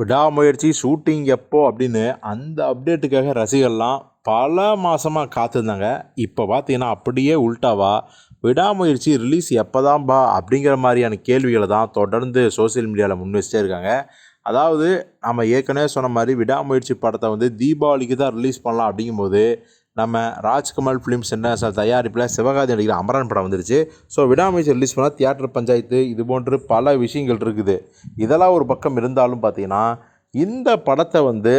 விடாமுயற்சி ஷூட்டிங் எப்போ அப்படின்னு அந்த அப்டேட்டுக்காக ரசிகர்லாம் பல மாதமாக காத்திருந்தாங்க. இப்போ பார்த்தீங்கன்னா அப்படியே உல்டாவா விடாமுயற்சி ரிலீஸ் எப்போதான்பா அப்படிங்கிற மாதிரியான கேள்விகளை தான் தொடர்ந்து சோஷியல் மீடியாவில் முன் இருக்காங்க. அதாவது நம்ம ஏற்கனவே சொன்ன மாதிரி விடாமுயற்சி படத்தை வந்து தீபாவளிக்கு தான் ரிலீஸ் பண்ணலாம் அப்படிங்கும்போது நம்ம ராஜ்கமல் ஃபிலிம்ஸ் இன்டர்நேஷனல் தயாரிப்பில் சிவகாதி நடிக்கிற அமரன் படம் வந்துருச்சு. ஸோ விடாமுயற்சி ரிலீஸ் பண்ணால் தியேட்டர் பஞ்சாயத்து இது போன்று பல விஷயங்கள் இருக்குது. இதெல்லாம் ஒரு பக்கம் இருந்தாலும் பார்த்தீங்கன்னா இந்த படத்தை வந்து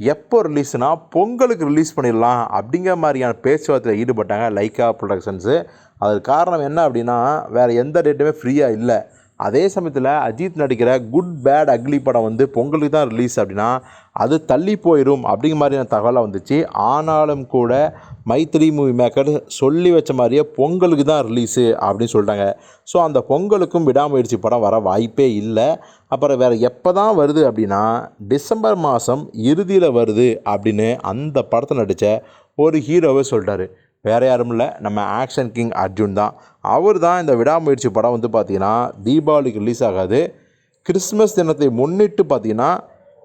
எப்போ ரிலீஸ்னால் பொங்கலுக்கு ரிலீஸ் பண்ணிடலாம் அப்படிங்கிற மாதிரியான பேச்சுவார்த்தையில் ஈடுபட்டாங்க லைக்கா ப்ரொடக்ஷன்ஸு அதுக்கு காரணம் என்ன அப்படின்னா வேறு எந்த டேட்டுமே ஃப்ரீயாக இல்லை. அதே சமயத்தில் அஜித் நடிக்கிற குட் பேட் அக்லி படம் வந்து பொங்கலுக்கு தான் ரிலீஸ் அப்படின்னா அது தள்ளி போயிடும் அப்படிங்கிற மாதிரியான தகவலாக வந்துச்சு. ஆனாலும் கூட மைத்திரி மூவி மேக்கர் சொல்லி வச்ச மாதிரியே பொங்கலுக்கு தான் ரிலீஸு அப்படின்னு சொல்லிட்டாங்க. ஸோ அந்த பொங்கலுக்கும் விடாமுயற்சி படம் வர வாய்ப்பே இல்லை. அப்புறம் வேறு எப்போ தான் வருது அப்படின்னா டிசம்பர் மாதம் இறுதியில் வருது அப்படின்னு அந்த படத்தை நடித்த ஒரு ஹீரோவே சொல்லிட்டாரு. வேறு யாரும் இல்லை நம்ம ஆக்ஷன் கிங் அர்ஜுன் தான். அவர் தான் இந்த விடாமுயற்சி படம் வந்து பார்த்திங்கன்னா தீபாவளிக்கு ரிலீஸ் ஆகாது. கிறிஸ்மஸ் தினத்தை முன்னிட்டு பார்த்திங்கன்னா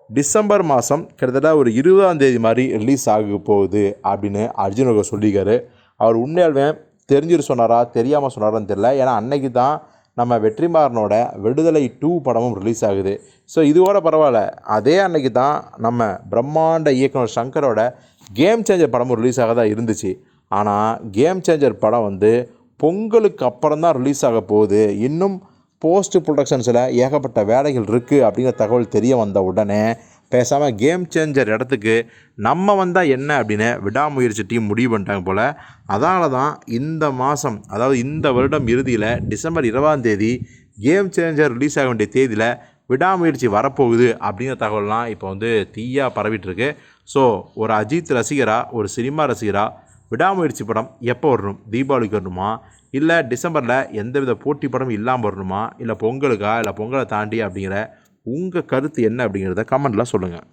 டிசம்பர் மாதம் கிட்டத்தட்ட ஒரு இருபதாம் தேதி மாதிரி ரிலீஸ் ஆக போகுது அப்படின்னு அர்ஜுன் அவர்கள் சொல்லியிருக்காரு. அவர் உண்மையாலுமே தெரிஞ்சுட்டு சொன்னாரா தெரியாமல் சொன்னாரான்னு தெரில ஏன்னா அன்னைக்கு தான் நம்ம வெற்றிமாறனோட விடுதலை டூ படமும் ரிலீஸ் ஆகுது. ஸோ இதுவோட பரவாயில்ல. அதே அன்னைக்கு தான் நம்ம பிரம்மாண்ட இயக்குனர் சங்கரோட கேம் சேஞ்சர் படமும் ரிலீஸ் ஆக தான் இருந்துச்சு. ஆனால் கேம் சேஞ்சர் படம் வந்து பொங்கலுக்கு அப்புறம் தான் ரிலீஸ் ஆக போகுது. இன்னும் போஸ்ட் ப்ரொடக்ஷன்ஸில் ஏகப்பட்ட வேலைகள் இருக்குது அப்படிங்கிற தகவல் தெரிய வந்த உடனே பேசாமல் கேம் சேஞ்சர் இடத்துக்கு நம்ம வந்தால் என்ன அப்படின்னு விடாமுயற்சி டீம் முடிவு பண்ணிட்டாங்க போல். அதனால தான் இந்த மாதம் அதாவது இந்த வருடம் இறுதியில் டிசம்பர் இருபதாம் தேதி கேம் சேஞ்சர் ரிலீஸ் ஆக வேண்டிய தேதியில் விடாமுயற்சி வரப்போகுது அப்படிங்கிற தகவல்லாம் இப்போ வந்து தீயாக பரவிட்டுருக்கு ஸோ ஒரு அஜித் ரசிகராக ஒரு சினிமா ரசிகராக விடாமுயற்சி படம் எப்போ வரணும்? தீபாவளிக்கு வரணுமா? இல்லை டிசம்பரில் எந்தவித போட்டி படம் இல்லாமல் வரணுமா? இல்லை பொங்கலுக்கா? இல்லை பொங்கலை தாண்டி அப்படிங்கிற உங்கள் கருத்து என்ன அப்படிங்கிறத கமெண்ட்டில் சொல்லுங்கள்